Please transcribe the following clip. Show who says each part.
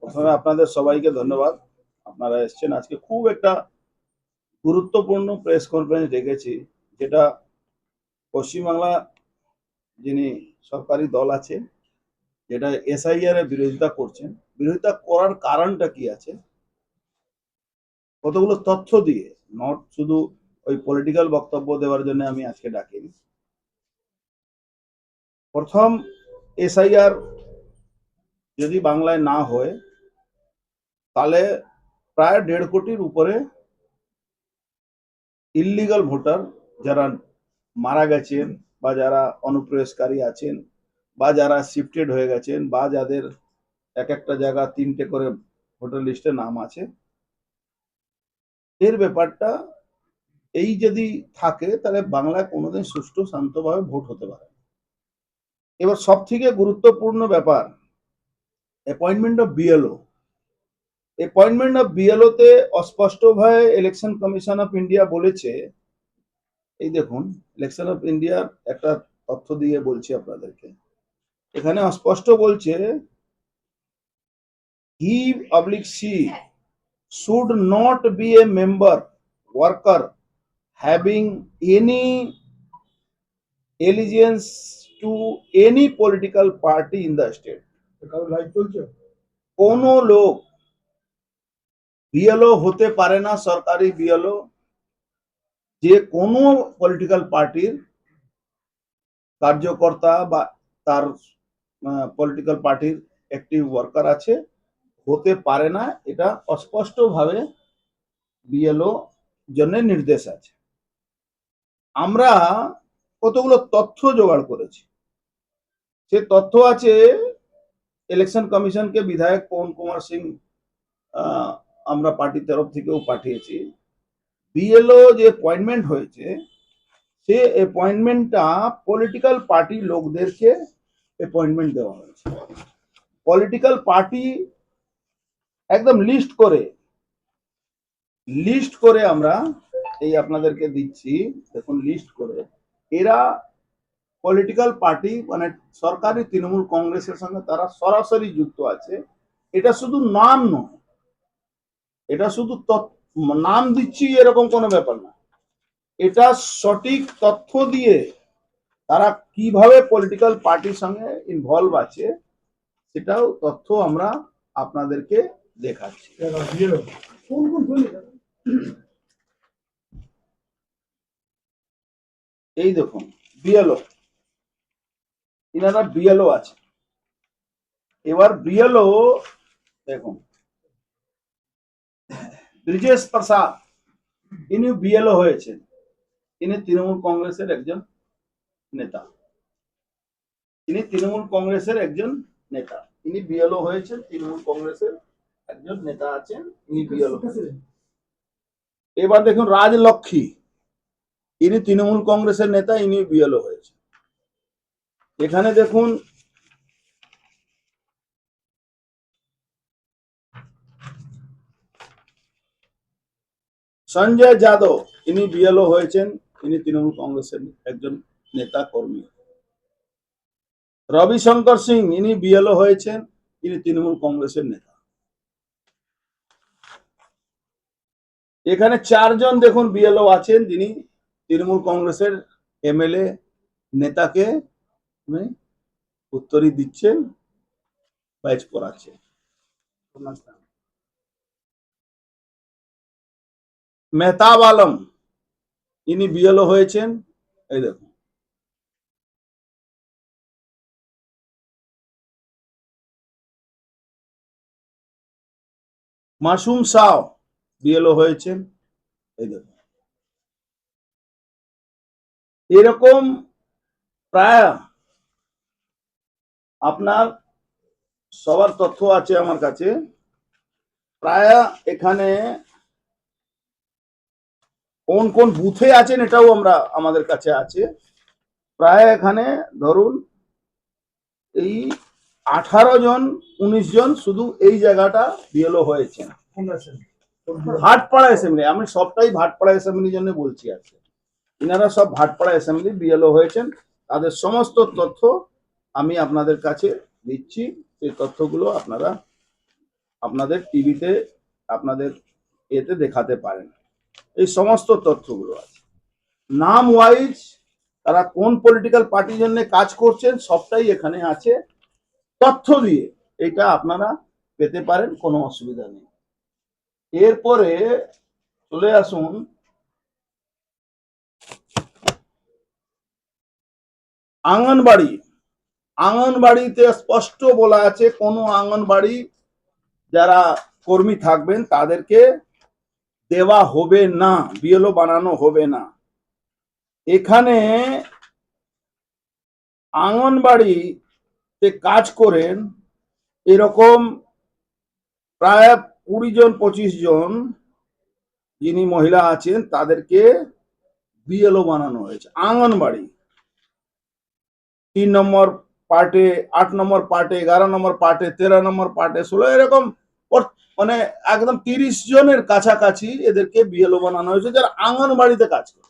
Speaker 1: প্রথমে আপনাদের সবাইকে ধন্যবাদ। আপনারা এসছেন। আজকে খুব একটা গুরুত্বপূর্ণ প্রেস কনফারেন্স ডেকেছি, যেটা পশ্চিমবাংলা যিনি সরকারি দল আছে যেটা এসআইআর এর বিরোধিতা করছেন, বিরোধিতা করার কারণটা কি আছে? কতগুলো তথ্য দিয়ে নট শুধু ওই পলিটিক্যাল বক্তব্য দেওয়ার জন্য আমি আজকে ডাকিনি। প্রথম এসআইআর যদি বাংলায় না হয়, তাহলে প্রায় দেড় কোটির উপরে ইল্লিগাল ভোটার যারা মারা গেছেন বা যারা অনুপ্রবেশকারী আছেন বা যারা শিফটেড হয়ে গেছেন বা যাদের এক একটা জায়গা তিনটে করে ভোটার লিস্টে নাম আছে, এর ব্যাপারটা এই যদি থাকে, তাহলে বাংলায় কোনোদিন সুষ্ঠু, শান্তভাবে ভোট হতে পারে। এবার সব থেকে গুরুত্বপূর্ণ ব্যাপার appointment of BLO appointment of BLO তে অস্পষ্টভাবে ইলেকশন কমিশন অফ ইন্ডিয়া বলেছে, এই দেখুন ইলেকশন অফ ইন্ডিয়ার একটা তথ্য দিয়ে বলছি আপনাদেরকে। এখানে অস্পষ্ট বলছে he public she should not be a member worker having any allegiance to any political party
Speaker 2: in the state
Speaker 1: কোনো লোক বিএলও হতে পারে না, সরকারি বিএলও যে কোনো পলিটিক্যাল পার্টির কার্যকর্তা বা তার পলিটিক্যাল পার্টির অ্যাক্টিভ ওয়ার্কার আছে, হতে পারে না, এটা অস্পষ্টভাবে বিএলও জন্য নির্দেশ আছে। আমরা কতগুলো তথ্য জোগাড় করেছি। সে তথ্য আছে ইলেকশন কমিশনকে বিধায়ক পবন কুমার সিং আমরা পার্টির তরফ থেকেও পাঠিয়েছি। বিএলও যে অ্যাপয়েন্টমেন্ট হয়েছে, সে অ্যাপয়েন্টমেন্টটা পলিটিক্যাল পার্টি লোকদেরকে অ্যাপয়েন্টমেন্ট দেওয়া হয়েছে। পলিটিক্যাল পার্টি একদম লিস্ট করে লিস্ট করে আমরা এই আপনাদেরকে দিচ্ছি। দেখুন লিস্ট করে। এরা পলিটিক্যাল পার্টি মানে সরকারি তৃণমূল কংগ্রেসের সঙ্গে তারা সরাসরি যুক্ত আছে এটা শুধু নাম নয়। এটা শুধু নাম দিচ্ছি এরকম কোনো ব্যাপার না। এটা সঠিক তথ্য দিয়ে তারা কীভাবে পলিটিক্যাল পার্টির সঙ্গে ইনভলভ আছে সেটাও তথ্য আমরা আপনাদেরকে দেখাচ্ছি। এই দেখুন বিএলও। ইনারা বিএলও আছে। এবার বিএলও দেখুন। ব্রিজেশ প্রসাদ, ইনি বিএলও হয়েছেন। ইনি তৃণমূল কংগ্রেসের একজন নেতা। ইনি তৃণমূল কংগ্রেসের একজন নেতা। ইনি বিএলও হয়েছেন, তৃণমূল কংগ্রেসের একজন নেতা আছেন, ইনি বিএলও এবার দেখুন রাজলক্ষ্মী। ইনি তৃণমূল কংগ্রেসের নেতা, ইনি বিএলও হয়েছে এখানে দেখুন, সঞ্জয় যাদব, ইনি বিএলও হয়েছেন, ইনি তৃণমূল কংগ্রেসের একজন নেতা কর্মী। রবিশঙ্কর সিং, ইনি বিএলও হয়েছেন, ইনি তৃণমূল কংগ্রেসের নেতা। এখানে চারজন দেখুন বিএলও আছেন, যিনি তৃণমূল কংগ্রেসের এমএলএ নেতাকে উত্তরই দিচ্ছেন ব্যাচ পড়াচ্ছে। মেহতাব আলম ইনি বিএলও হয়েছেন, এই দেখুন। মাসুম সাও বিএলও হয়েছেন, এই দেখুন। এরকম প্রায় আপনার সবার তথ্য আছে আমার কাছে। প্রায় এখানে কোন কোন বুথে আছেন এটাও আমরা আমাদের কাছে আছে। প্রায় এখানে ধরুন এই আঠারো জন উনিশ জন শুধু এই জায়গাটা বিএলও হয়েছে ভাটপাড়া অ্যাসেম্বলি আমি সবটাই ভাটপাড়া অ্যাসেম্বলির জন্য বলছি আছে ইনারা সব ভাটপাড়া অ্যাসেম্বলি বিএলও হয়েছেন। তাদের সমস্ত তথ্য আমি আপনাদের কাছে দিচ্ছি সেই তথ্যগুলো আপনারা আপনাদের টিভিতে, আপনাদের এতে দেখাতে পারেন। এই সমস্ত তথ্যগুলো আছে। নাম ওয়াইজ তারা কোন পলিটিক্যাল পার্টির জন্য কাজ করছেন সবটাই এখানে আছে। তথ্য দিয়ে এটা আপনারা পেতে পারেন, কোনো অসুবিধা নেই। এরপরে চলে আসুন। আঙ্গনবাড়ি আঙ্গনবাড়িতে স্পষ্ট বলা আছে, কোনো আঙ্গনবাড়ি যারা কর্মী থাকবেন, তাদেরকে দেওয়া হবে না, বিএলও বানানো হবে না। এখানে আঙ্গনবাড়িতে কাজ করেন এরকম প্রায় কুড়ি জন, পঁচিশ জন যিনি মহিলা আছেন, তাদেরকে বিএলও বানানো হয়েছে। আঙ্গনবাড়ি তিন নম্বর পার্টে আট নম্বর পার্টে এগারো নম্বর পার্টে তেরো নম্বর পার্টে ষোলো, এরকম মানে একদম তিরিশ জনের কাছাকাছি এদেরকে বিএলও বানানো হয়েছে, যারা আঙ্গনবাড়িতে কাজ করে।